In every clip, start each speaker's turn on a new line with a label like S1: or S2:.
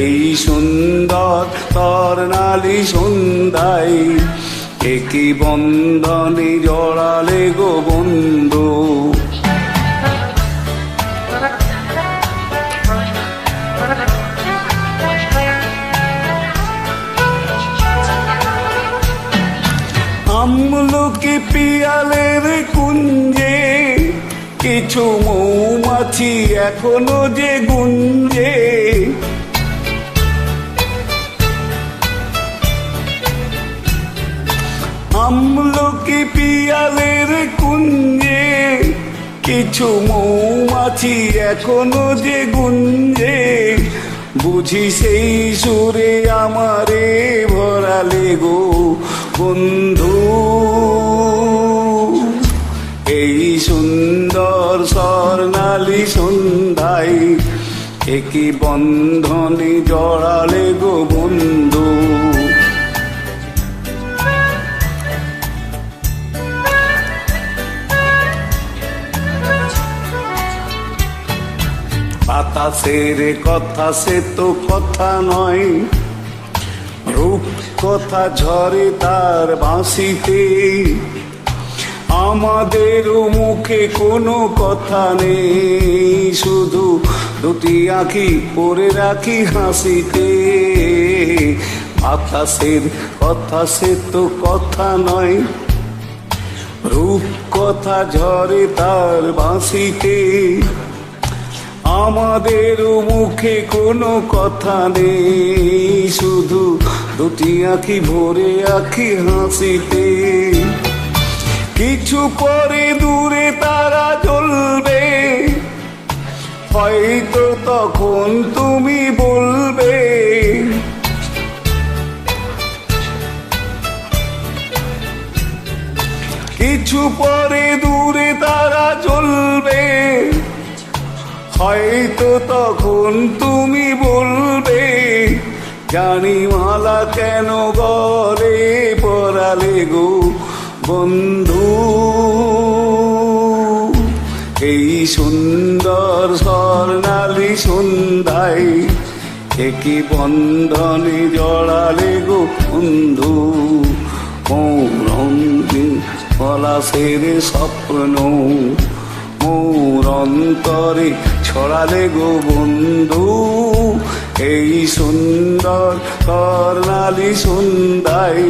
S1: এই সুন্দর তর্ণালী সন্ধ্যায়, একই বন্ধনে জড়ালে গো বন্ধু। আমলকি পিয়ালের কুঞ্জে, কিছু মৌমাছি এখনও যে গুঞ্জে। আমলকি পিয়ালের কুঞ্জে, কিছু মৌমাছি এখনও যে গুঞ্জে, বুঝি সেই সুরে আমারে ভরালে গো বন্ধু। এই সুন্দর স্বর্ণালী সন্ধ্যায়, একই বন্ধনে জড়ালে গো বন্ধু। বাতাসের কথা, সে তো কথা নয়। রূপ কথা ঝরে তার বাঁশিতে। আমাদের মুখে কোনো কথা নেই, শুধু দুটি আঁকি পরে রাখি হাসিতে। বাতাসের কথা, সে তো কথা নয়। রূপ কথা ঝরে তার বাঁশিতে। আমাদের মুখে কোনো কথা নেই, শুধু দুটি আঁখি ভরে আঁখি হাসিতে। কিছু পরে দূরে তারা জ্বলবে, হয়তো তখন তুমি বলবে। কিছু পরে দূরে তারা জ্বলবে হয়তো তখন তুমি বলবে, জানি মালা কেন গলে পড়ালে গো বন্ধু? এই সুন্দর স্বর্ণালী সন্ধ্যায় একই বন্ধনে জড়ালে গো বন্ধু। রঙিন পলাশের স্বপ্ন মোর অন্তরে ছড়ালে গো বন্ধু, এই সুন্দর কর্ণালী সুন্দাই।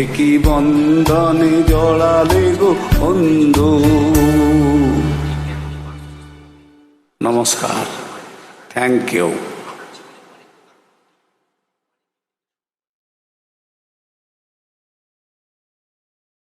S1: একই বন্ধনে জড়ালে গো বন্ধু। নমস্কার, থ্যাংক ইউ।